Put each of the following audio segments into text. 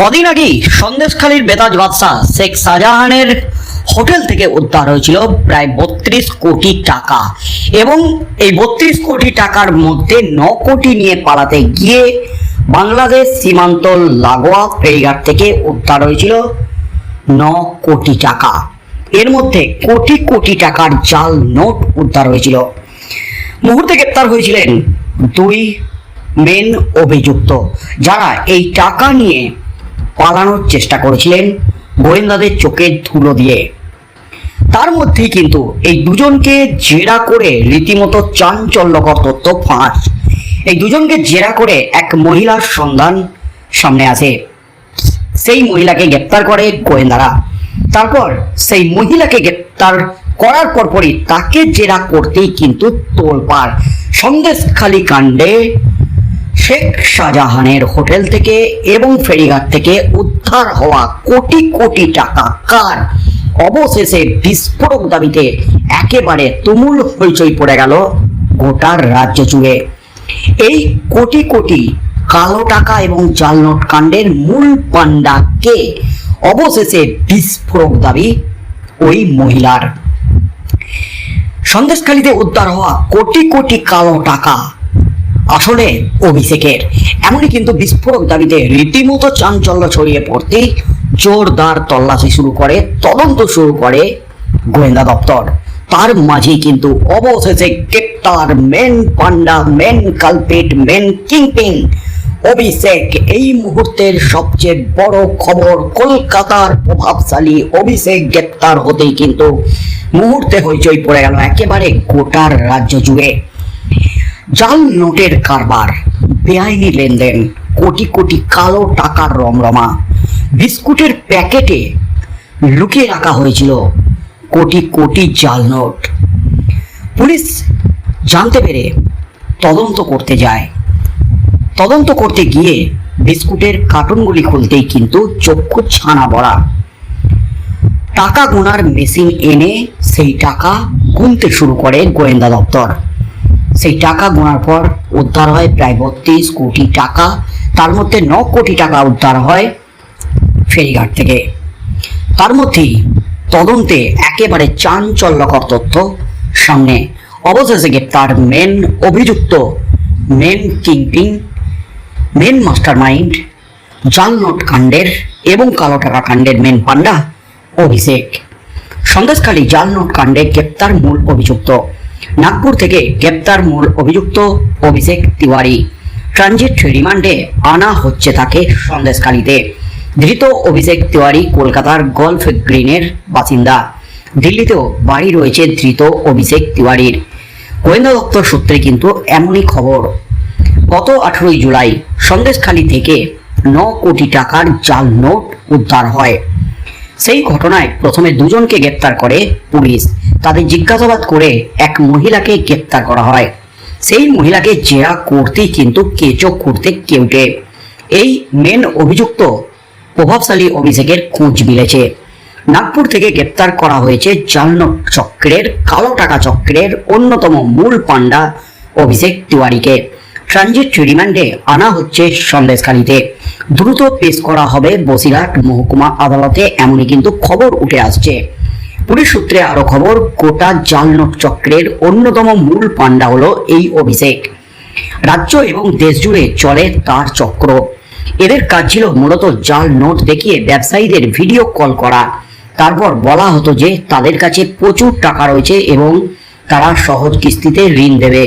কদিন আগেই সন্দেশখালীর বেতাজ বাদশাহ শেখ শাহজাহানের হোটেল থেকে উদ্ধার হয়েছিল প্রায় বত্রিশ কোটি টাকা। এবং এই বত্রিশ কোটি টাকার মধ্যে ন কোটি নিয়ে পালাতে গিয়ে বাংলাদেশ সীমান্ত লাগোয়া ফেরিঘাট থেকে উদ্ধার হয়েছিল ন কোটি টাকা। এর মধ্যে কোটি কোটি টাকার জাল নোট উদ্ধার হয়েছিল। মুহূর্তে গ্রেপ্তার হয়েছিলেন দুই মেন অভিযুক্ত, যারা এই টাকা নিয়ে পালানোর চেষ্টা করেছিলেন গোয়েন্দাদের চোখে ধুলো দিয়ে। তার মধ্যেই কিন্তু এই দুজনকে জেরা করে রীতিমতো চাঞ্চল্যকর তথ্য ফাঁস। এই দুজনকে জেরা করে এক মহিলার সন্ধান সামনে আসে। সেই মহিলাকে গ্রেপ্তার করে গোয়েন্দারা। তারপর সেই মহিলাকে গ্রেপ্তার করার পরপরই তাকে জেরা করতেই কিন্তু তোলপাড়। সন্দেশখালী কাণ্ডে শেখ শাহজাহানের হোটেল থেকে এবং ফেরিঘাট থেকে উদ্ধার হওয়া কোটি কোটি টাকা। কার? অবশেষে বিস্ফোরক দাবিতে একেবারে তুমুল হইচই পড়ে গেল গোটার রাজ্য জুড়ে। এই কোটি কোটি কালো টাকা এবং জাল নোট কাণ্ডের মূল পান্ডা কে? অবশেষে বিস্ফোরক দাবি ওই মহিলার। সন্দেশখালীতে উদ্ধার হওয়া কোটি কোটি কালো টাকা আসলে অভিষেকের। এমনই কিন্তু বিস্ফোরক দাবিতে রীতিমতো চাঞ্চল্য ছড়িয়ে পড়তেই জোরদার তল্লাশি শুরু করে, তদন্ত শুরু করে গোয়েন্দা দপ্তর। তার মাঝেই কিন্তু অবশেষে গ্রেপ্তার মেন পান্ডা main culprit, main kingpin. Abhishek, এই মুহূর্তের সবচেয়ে বড় খবর, কলকাতার প্রভাবশালী অভিষেক গ্রেপ্তার হতেই কিন্তু মুহূর্তে হইচই পড়ে গেল একেবারে গোটার রাজ্য জুড়ে। জাল নোটের কারবার, বেআইনি লেনদেন, কোটি কোটি কালো টাকার রমরমা। বিস্কুটের প্যাকেটে লুকিয়ে রাখা হয়েছিল কোটি কোটি জাল নোট। পুলিশ জানতে পেরে তদন্ত করতে যায়। তদন্ত করতে গিয়ে বিস্কুটের কার্টুনগুলি খুলতেই কিন্তু চক্ষু ছানা বড়া টাকা গোনার মেশিন এনে সেই টাকা গুনতে শুরু করে গোয়েন্দা দপ্তর। সেই টাকা গোনার পর উদ্ধার হয় প্রায় বত্রিশ কোটি টাকা। তার মধ্যে ন কোটি টাকা উদ্ধার হয় ফেরিঘাট থেকে। তার মধ্যেই তদন্তে একেবারে চাঞ্চল্যকর তথ্য সামনে। অবশেষে গ্রেপ্তার মেন অভিযুক্ত main kingpin, main master mind জাল নোট কাণ্ডের এবং কালো টাকা কাণ্ডের মেন পান্ডা অভিষেক। সন্দেশখালী জাল নোট কাণ্ডে গ্রেপ্তার মূল অভিযুক্ত। নাগপুর থেকে গ্রেপ্তার মূল অভিযুক্ত অভিষেক তিওয়ারি। ট্রানজিট রিমান্ডে আনা হচ্ছে তাকে সন্দেশখালীতে। ধৃত অভিষেক তিওয়ারি কলকাতার গলফ গ্রিনের বাসিন্দা। দিল্লিতেও বাড়ি রয়েছে ধৃত অভিষেক তিওয়ারির। গোয়েন্দা দপ্তর সূত্রে কিন্তু এমনই খবর। গত আঠেরোই জুলাই সন্দেশখালী থেকে ন কোটি টাকার জাল নোট উদ্ধার হয়। সেই ঘটনায় প্রথমে দুজনকে গ্রেপ্তার করে পুলিশ। তাদের জিজ্ঞাসাবাদ করে এক মহিলাকে গ্রেপ্তার করা হয়। সেই মহিলাকে জেরা করতেই কিন্তু কেচো করতে কেউটে এই মেন অভিযুক্ত প্রভাবশালী অভিষেকের খোঁজ মিলেছে। নাগপুর থেকে গ্রেপ্তার করা হয়েছে জালনোট চক্রের, কালো টাকা চক্রের অন্যতম মূল পান্ডা অভিষেক তিওয়ারিকে। ট্রানজিট রিমান্ডে আনা হচ্ছে সন্দেশখালীতে। দ্রুত পেশ করা হবে বসিরহাট মহকুমা আদালতে, এমনই কিন্তু খবর উঠে আসছে। পুলিশ সূত্রে আরও খবর, গোটা জাল নোট চক্রের অন্যতম মূল পান্ডা হলো এই অভিষেক। রাজ্য এবং দেশ জুড়ে চলে তার চক্র। এদের কাজ ছিল মূলত জাল নোট দেখিয়ে ব্যবসায়ীদের ভিডিও কল করা। তারপর বলা হতো যে তাদের কাছে প্রচুর টাকা রয়েছে এবং তারা সহজ কিস্তিতে ঋণ দেবে।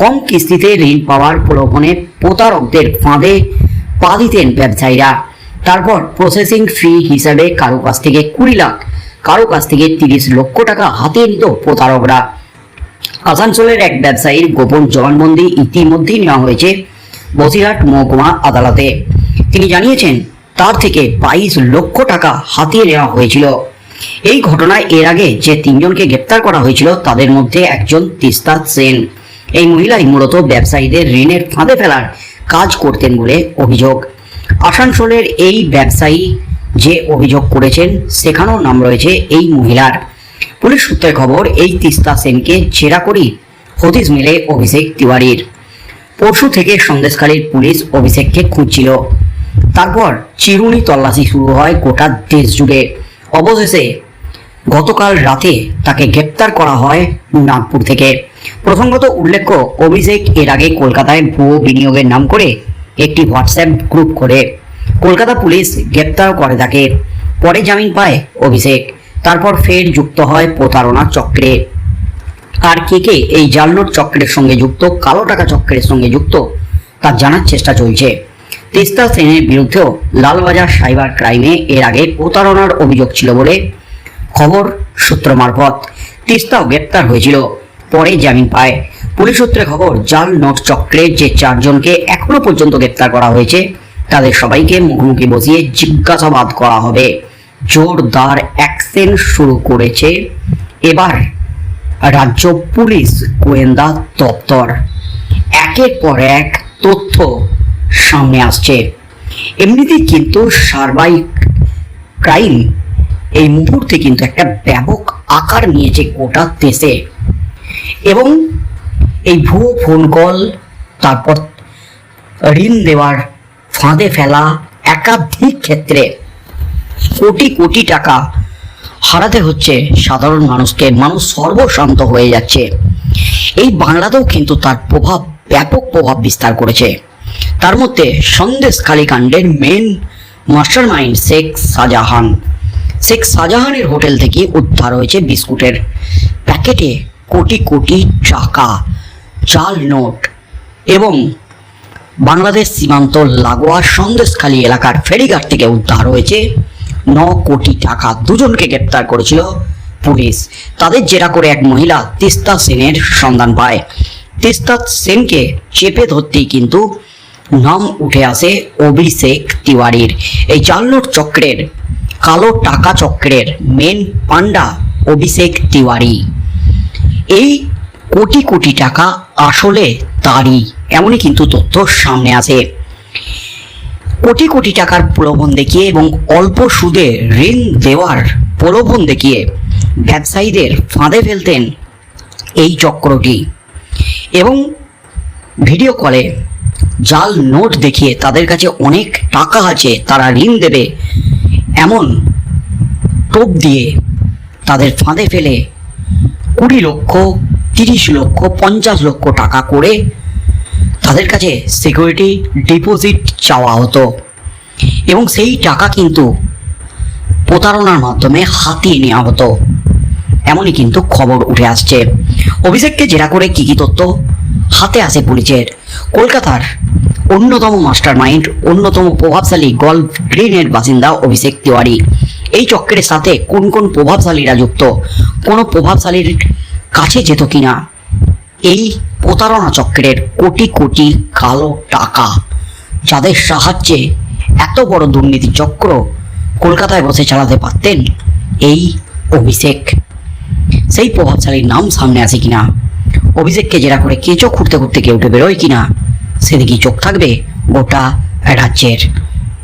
কম কিস্তিতে ঋণ পাওয়ার প্রলোভনে প্রতারকদের ফাঁদে পা দিতেন ব্যবসায়ীরা। তারপর প্রসেসিং ফি হিসাবে কারও কাছ থেকে কুড়ি লাখ কারও কাছ থেকে তিরিশ লক্ষ টাকা হাতে নিত প্রতারকরা। আসানসোলের এক ব্যবসায়ীর গোপন জবানবন্দি ইতিমধ্যেই নেওয়া হয়েছে বসিরহাট মহকুমা আদালতে। তিনি জানিয়েছেন, তার থেকে বাইশ লক্ষ টাকা হাতিয়ে নেওয়া হয়েছিল। এই ঘটনায় এর আগে যে তিনজনকে গ্রেপ্তার করা হয়েছিল, তাদের মধ্যে একজন তিস্তা সেন। এই মহিলাই মূলত ব্যবসায়ীদের ঋণের ফাঁদে ফেলার কাজ করতেন বলে অভিযোগ। আসানসোলের এই ব্যবসায়ী যে অভিযোগ করেছেন, সেখানেও নাম রয়েছে এই মহিলার। পুলিশ সূত্রে খবর, এই তিস্তা সেনকে জেরা করি হদিস মিলে অভিষেক তিওয়ারির। পরশু থেকে সন্দেশকারীর পুলিশ অভিষেককে খুঁজছিল। তারপর চিরুনি তল্লাশি শুরু হয় গোটা দেশ জুড়ে। অবশেষে গতকাল রাতে তাকে গ্রেপ্তার করা হয় নাগপুর থেকে। প্রসঙ্গত উল্লেখ্য, অভিষেক এর আগে কলকাতায় ভুয়ো বিনিয়োগের নাম করে একটি হোয়াটসঅ্যাপ গ্রুপ করে। কলকাতা পুলিশ গ্রেপ্তার করে তাকে। পরে জামিন পায় অভিষেক। তারপর ফের যুক্ত হয় প্রতারণা চক্রে। আর কে কে এই জালনোট চক্রের সঙ্গে যুক্ত, কালো টাকা চক্রের সঙ্গে যুক্ত, তা জানার চেষ্টা চলছে। তিস্তা সেনের বিরুদ্ধেও লালবাজার সাইবার ক্রাইমে এর আগে প্রতারণার অভিযোগ ছিল বলে খবর সূত্র মারফত তিস্তাও গ্রেপ্তার হয়েছিল। পরে জামিন পায়। পুলিশ সূত্রে খবর জাল নোট চক্রের যে চারজনকে এখনও পর্যন্ত গ্রেপ্তার করা হয়েছে তাদের সবাইকে মুখোমুখি বসিয়ে জিজ্ঞাসাবাদ করা হবে। জোরদার অ্যাকশন শুরু করেছে। এবার রাজ্য পুলিশ, গোয়েন্দা দপ্তর, একের পর এক তথ্য সামনে আসছে। এমনিতেই কিন্তু সার্বাইক ক্রাইম এই মুহূর্তে কিন্তু একটা ব্যাপক আকার নিয়েছে গোটা দেশে। এবং এই ভুয়ো ফোন কল, তারপর ঋণ দেওয়ার ফাঁদে ফেলা একাধিক ক্ষেত্রে কোটি কোটি টাকা হারাতে হচ্ছে সাধারণ মানুষকে। মানুষ সর্বশান্ত হয়ে যাচ্ছে। এই বাংলাতেও কিন্তু তার প্রভাব, ব্যাপক প্রভাব বিস্তার করেছে। তার মধ্যে সন্দেশখালী কাণ্ডের main master mind Sheikh Shahjahan. Sheikh শাহজাহানের হোটেল থেকে উদ্ধার হয়েছে বিস্কুটের প্যাকেটে কোটি কোটি টাকা জাল নোট এবং বাংলাদেশ সীমান্ত লাগোয়া সন্দেশখালী এলাকার ফেরিঘাট থেকে উদ্ধার হয়েছে। ন কোটি টাকা দুজনকে গ্রেপ্তার করেছিল পুলিশ। তাদের জেরা করে এক মহিলা তিস্তা সেনের সন্ধান পায়। তিস্তা সেনকে চেপে ধরতেই কিন্তু নাম উঠে আসে অভিষেক তিওয়ারির। এই জালনোট চক্রের, কালো টাকা চক্রের মেন পান্ডা অভিষেক তিওয়ারি। এই কোটি কোটি টাকা আসলে তারই, এমনই কিন্তু তথ্য সামনে আসে কোটি কোটি টাকার প্রলোভন দেখিয়ে এবং অল্প সুদে ঋণ দেওয়ার প্রলোভন দেখিয়ে ব্যবসায়ীদের ফাঁদে ফেলতেন এই চক্রটি। এবং ভিডিও কলে জাল নোট দেখিয়ে তাদের কাছে অনেক টাকা আছে, তারা ঋণ দেবে এমন টোপ দিয়ে তাদের ফাঁদে ফেলে কুড়ি লক্ষ তিরিশ লক্ষ, পঞ্চাশ লক্ষ টাকা করে তাদের কাছে সিকিউরিটি ডিপোজিট চাওয়া হতো। এবং সেই টাকা কিন্তু প্রতারণার মাধ্যমে হাতিয়ে নেওয়া হতো। এমনই কিন্তু খবর উঠে আসছে। অভিষেককে জেরা করে কি কি তথ্য হাতে আসে পুলিশের। কলকাতার অন্যতম মাস্টার মাইন্ড অন্যতম প্রভাবশালী গল্ফ গ্রিনের বাসিন্দা অভিষেক তিওয়ারি। এই চক্রের সাথে কোন কোন প্রভাবশালীরা যুক্ত? কোনো প্রভাবশালীর কাছে যেত কিনা? এই প্রতারণা চক্রের কোটি কোটি কালো টাকা, যাদের সাহায্যে এত বড় দুর্নীতি চক্র কলকাতায় বসে চালাতে পারতেন এই অভিষেক। সেই প্রভাবশালীর নাম সামনে আসে কিনা? অভিষেককে জেরা করে কেঁচো খুঁড়তে খুঁড়তে কেউ উঠে বেরোয় কিনা? সেদিকেই চোখ থাকবে গোটা রাজ্যের।